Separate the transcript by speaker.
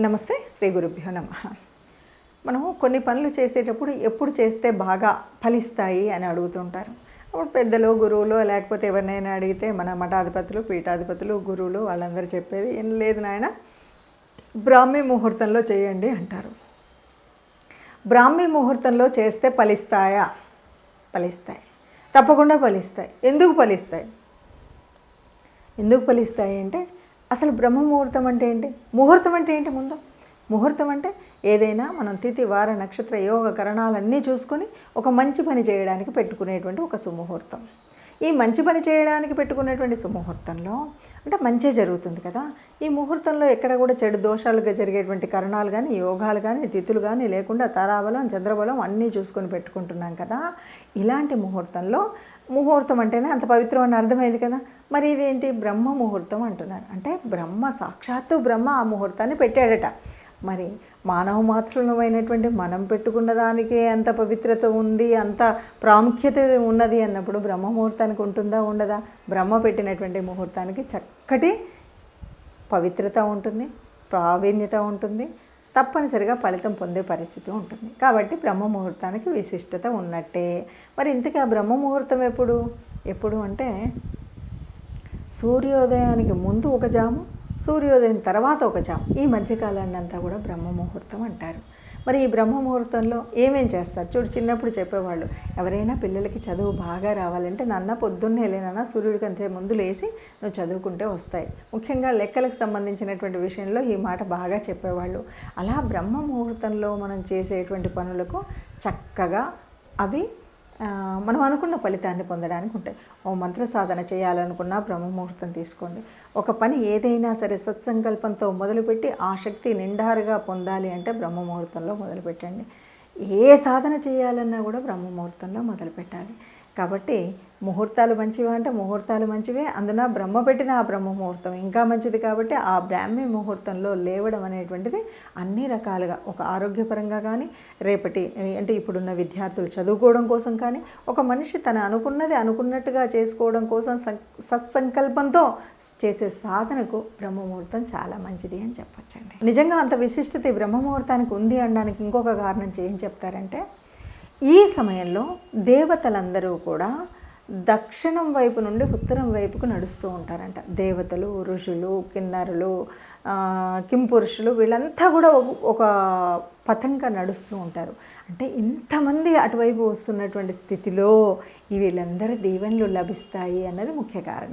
Speaker 1: నమస్తే శ్రీ గురుభ్యో నమ. మనం కొన్ని పనులు చేసేటప్పుడు ఎప్పుడు చేస్తే బాగా ఫలిస్తాయి అని అడుగుతుంటారు. అప్పుడు పెద్దలు గురువులు లేకపోతే ఎవరినైనా అడిగితే మన మఠాధిపతులు పీఠాధిపతులు గురువులు వాళ్ళందరూ చెప్పేది ఏం లేదు నాయన బ్రాహ్మీ ముహూర్తంలో చేయండి అంటారు. బ్రాహ్మీ ముహూర్తంలో చేస్తే ఫలిస్తాయా? ఫలిస్తాయి. తప్పకుండా ఫలిస్తాయి. ఎందుకు ఫలిస్తాయి? ఎందుకు ఫలిస్తాయి అంటే అసలు బ్రహ్మ ముహూర్తం అంటే ఏంటి? ముహూర్తం అంటే ఏంటి ముందు? ముహూర్తం అంటే ఏదైనా మనం తిథి వార నక్షత్ర యోగ కరణాలన్నీ చూసుకొని ఒక మంచి పని చేయడానికి పెట్టుకునేటువంటి ఒక సుముహూర్తం. ఈ మంచి పని చేయడానికి పెట్టుకునేటువంటి సుముహూర్తంలో అంటే మంచి జరుగుతుంది కదా. ఈ ముహూర్తంలో ఎక్కడ కూడా చెడు దోషాలుగా జరిగేటువంటి కరణాలు కానీ యోగాలు కానీ తిథులు కానీ లేకుండా తారాబలం చంద్రబలం అన్నీ చూసుకొని పెట్టుకుంటున్నాం కదా. ఇలాంటి ముహూర్తంలో ముహూర్తం అంటేనే అంత పవిత్రం అని అర్థమైంది కదా. మరి ఇదేంటి? బ్రహ్మ ముహూర్తం అంటున్నారు. అంటే బ్రహ్మ సాక్షాత్తు బ్రహ్మ ఆ ముహూర్తాన్ని పెట్టాడట. మరి మానవ మాతృలమైనటువంటి మనం పెట్టుకున్న దానికే అంత పవిత్రత ఉంది అంత ప్రాముఖ్యత ఉన్నది అన్నప్పుడు బ్రహ్మ ముహూర్తానికి ఉంటుందా ఉండదా? బ్రహ్మ పెట్టినటువంటి ముహూర్తానికి చక్కటి పవిత్రత ఉంటుంది ప్రావీణ్యత ఉంటుంది. తప్పనిసరిగా ఫలితం పొందే పరిస్థితి ఉంటుంది. కాబట్టి బ్రహ్మ ముహూర్తానికి విశిష్టత ఉన్నట్టే. మరి ఇంతకీ ఆ బ్రహ్మ ముహూర్తం ఎప్పుడు? ఎప్పుడు అంటే సూర్యోదయానికి ముందు ఒక జాము సూర్యోదయం తర్వాత ఒక జాము. ఈ మధ్యకాలాన్ని అంతా కూడా బ్రహ్మ ముహూర్తం అంటారు. మరి ఈ బ్రహ్మ ముహూర్తంలో ఏమేం చేస్తారు? చూడు చిన్నప్పుడు చెప్పేవాళ్ళు ఎవరైనా పిల్లలకి చదువు బాగా రావాలంటే నాన్న పొద్దున్నే లేనన్నా సూర్యుడి కంటే ముందు లేసి నువ్వు చదువుకుంటే వస్తాయి. ముఖ్యంగా లెక్కలకు సంబంధించినటువంటి విషయంలో ఈ మాట బాగా చెప్పేవాళ్ళు. అలా బ్రహ్మ ముహూర్తంలో మనం చేసేటువంటి పనులకు చక్కగా అవి మనం అనుకున్న ఫలితాన్ని పొందడానికి ఉంటాయి. ఓ మంత్ర సాధన చేయాలనుకున్నా బ్రహ్మముహూర్తం తీసుకోండి. ఒక పని ఏదైనా సరే సత్సంకల్పంతో మొదలుపెట్టి ఆ శక్తి నిండారుగా పొందాలి అంటే బ్రహ్మముహూర్తంలో మొదలుపెట్టండి. ఏ సాధన చేయాలన్నా కూడా బ్రహ్మముహూర్తంలో మొదలుపెట్టాలి. కాబట్టి ముహూర్తాలు మంచివా అంటే ముహూర్తాలు మంచివే. అందున బ్రహ్మ పెట్టిన ఆ బ్రహ్మ ముహూర్తం ఇంకా మంచిది కాబట్టి ఆ బ్రాహ్మీ ముహూర్తంలో లేవడం అనేటువంటిది అన్ని రకాలుగా ఒక ఆరోగ్యపరంగా కానీ రేపటి అంటే ఇప్పుడున్న విద్యార్థులు చదువుకోవడం కోసం కానీ ఒక మనిషి తన అనుకున్నది అనుకున్నట్టుగా చేసుకోవడం కోసం సం- సత్సంకల్పంతో చేసే సాధనకు బ్రహ్మముహూర్తం చాలా మంచిది అని చెప్పొచ్చండి. నిజంగా అంత విశిష్టత ఈ బ్రహ్మముహూర్తానికి ఉంది అనడానికి ఇంకొక కారణం ఏం చెప్తారంటే ఈ సమయంలో దేవతలందరూ కూడా దక్షిణం వైపు నుండి ఉత్తరం వైపుకు నడుస్తూ ఉంటారంట. దేవతలు ఋషులు కిన్నరులు కింపురుషులు వీళ్ళంతా కూడా ఒక- ఒక పథంగా నడుస్తూ ఉంటారు. అంటే ఇంతమంది అటువైపు వస్తున్నటువంటి స్థితిలో వీళ్ళందరి దీవెనలు లభిస్తాయి అన్నది ముఖ్య కారణం.